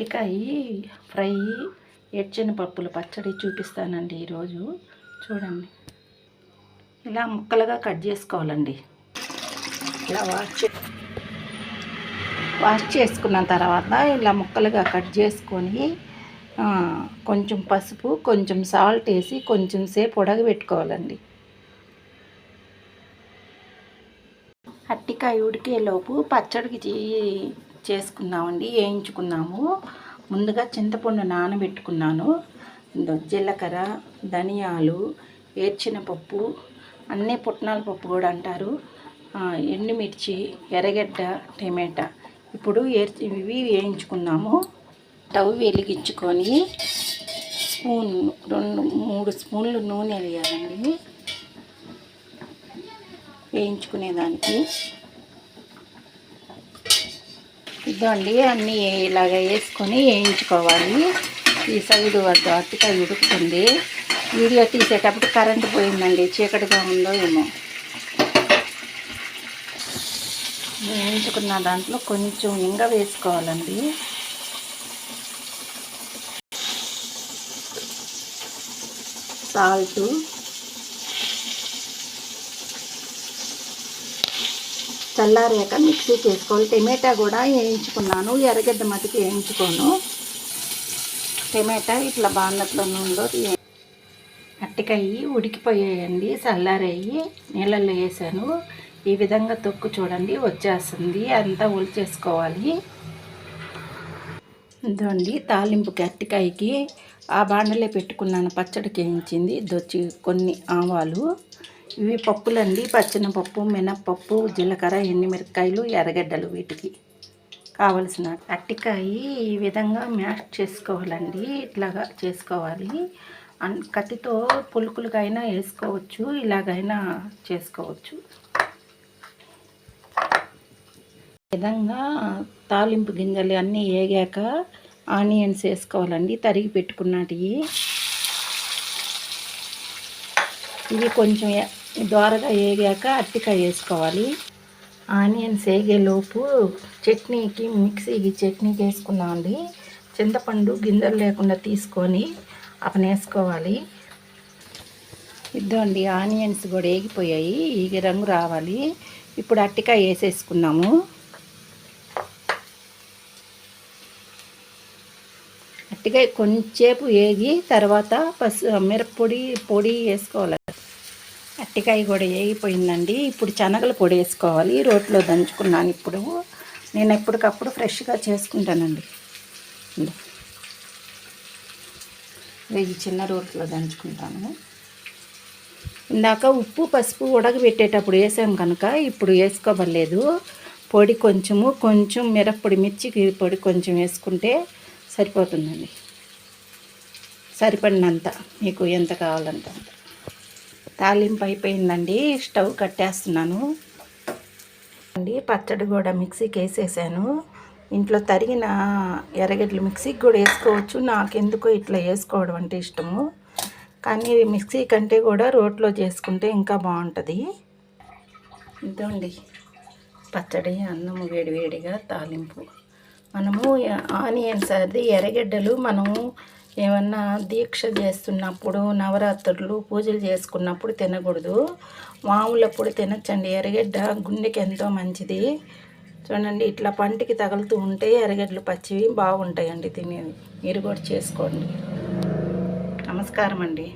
అరటికాయి fry ఎడ్చిన పప్పుల పచ్చడి చూపిస్తానండి ఈరోజు. చూడండి. ఇలా ముక్కలుగా కట్ చేసుకోవాలండి. ఇలా వాష్ చే వాష్ చేసుకున్న తర్వాత ఇలా ముక్కలుగా కట్ చేసుకొని కొంచెం పసుపు కొంచెం సాల్ట్ వేసి కొంచెం సేపు ఉడకబెట్టుకోవాలండి. అట్టికాయ ఉడికేలోపు పచ్చడికి చేసుకున్నామండి చేసుకుందామండి వేయించుకున్నాము. ముందుగా చింతపండు నానబెట్టుకున్నాను. జీలకర్ర ధనియాలు ఏర్చిన పప్పు అన్నీ పుట్నాల పప్పు కూడా అంటారు. ఎండుమిర్చి ఎర్రగడ్డ టమాటా. ఇప్పుడు ఏర్చి ఇవి వేయించుకున్నాము. స్టవ్ వెలిగించుకొని స్పూన్ రెండు మూడు స్పూన్లు నూనె వేయాలండి. వేయించుకునేదానికి ఇదండి అన్నీ ఇలాగ వేసుకొని వేయించుకోవాలి. ఈ సైడు వద్ద అట్టికాయ ఉడుకుతుంది. వీడియో తీసేటప్పుడు కరెంట్ పోయిందండి చీకటిగా ఉందో ఏమో. వేయించుకున్న దాంట్లో కొంచెం ఇంగ వేసుకోవాలండి. సాల్టు చల్లారాక మిక్సీకి వేసుకోవాలి టమాటా కూడా వేయించుకున్నాను ఎర్రగడ్డ మటుకు వేయించుకోను. టమాటా ఇట్లా బాన్నట్లో నూనెలో వే- అట్టికాయి ఉడికిపోయాయండి చల్లారయ్యి నీళ్ళల్లో వేసాను. ఈ విధంగా తొక్కు చూడండి వచ్చేస్తుంది. అంతా ఒలిచేసుకోవాలి ఇదండి తాలింపుకి అట్టికాయకి ఆ బాండలే పెట్టుకున్నాను పచ్చడికి వేయించింది. దొచ్చి కొన్ని ఆవాలు. ఇవి పప్పులండి. పచ్చెనపప్పు మినప్పప్పు జీలకర్ర ఎండుమిరపకాయలు ఎర్రగడ్డలు వీటికి కావలసిన అట్టికాయ ఈ విధంగా మ్యాష్ చేసుకోవాలండి. ఇట్లాగా చేసుకోవాలి. అన్ కత్తితో పులుకులుగైనా వేసుకోవచ్చు ఇలాగైనా చేసుకోవచ్చు. ఈ విధంగా తాలింపు గింజలు అన్నీ వేగాక ఆనియన్స్ వేసుకోవాలండి. తరిగి పెట్టుకున్నటివి ఇవి కొంచెం దోరగా వేగాక అట్టికాయ వేసుకోవాలి. ఆనియన్స్ వేగేలోపు చట్నీకి మిక్సీకి చట్నీకి వేసుకున్నామండి చింతపండు గింజలు లేకుండా తీసుకొని అపన వేసుకోవాలి. ఇద్దండి ఆనియన్స్ కూడా వేగిపోయాయి ఈగ రంగు రావాలి. ఇప్పుడు అట్టికాయ వేసేసుకున్నాము. అట్టికాయ కొంచెంసేపు వేగి తర్వాత పసు మిరప్పొడి పొడి వేసుకోవాలి. అట్టికాయ కూడా వేగిపోయిందండి. ఇప్పుడు శనగల పొడి వేసుకోవాలి. రోట్లో దంచుకున్నాను ఇప్పుడు. నేను ఎప్పటికప్పుడు ఫ్రెష్గా చేసుకుంటానండి. వెయ్యి చిన్న రోట్లో దంచుకుంటాను. ఇందాక ఉప్పు పసుపు ఉడకబెట్టేటప్పుడు వేసాం కనుక ఇప్పుడు వేసుకోవలేదు పొడి కొంచెము కొంచెం మిరప్పొడి మిర్చికి పొడి కొంచెం వేసుకుంటే సరిపోతుందండి. సరిపడినంత మీకు ఎంత కావాలంటే అంత. తాలింపు అయిపోయిందండి. స్టవ్ కట్టేస్తున్నాను. అండి పచ్చడి కూడా మిక్సీకి వేసేసాను. ఇంట్లో తరిగిన ఎర్రగడ్డలు మిక్సీకి కూడా వేసుకోవచ్చు. నాకెందుకో ఇట్లా వేసుకోవడం అంటే ఇష్టము. కానీ మిక్సీ కంటే కూడా రోట్లో చేసుకుంటే ఇంకా బాగుంటుంది. ఇదండి పచ్చడి అన్నము వేడివేడిగా తాలింపు. మనము ఆనియన్స్ అది ఎర్రగడ్డలు మనము ఏమన్నా దీక్ష చేస్తున్నప్పుడు నవరాత్రులు పూజలు చేసుకున్నప్పుడు తినకూడదు. మామూలప్పుడు తినచ్చండి. ఎరగడ్డ గుండెకి ఎంతో మంచిది. చూడండి ఇట్లా పంటికి తగులుతూ ఉంటే ఎరగడ్లు పచ్చివి బాగుంటాయండి తినేది మీరు కూడా చేసుకోండి. నమస్కారం అండి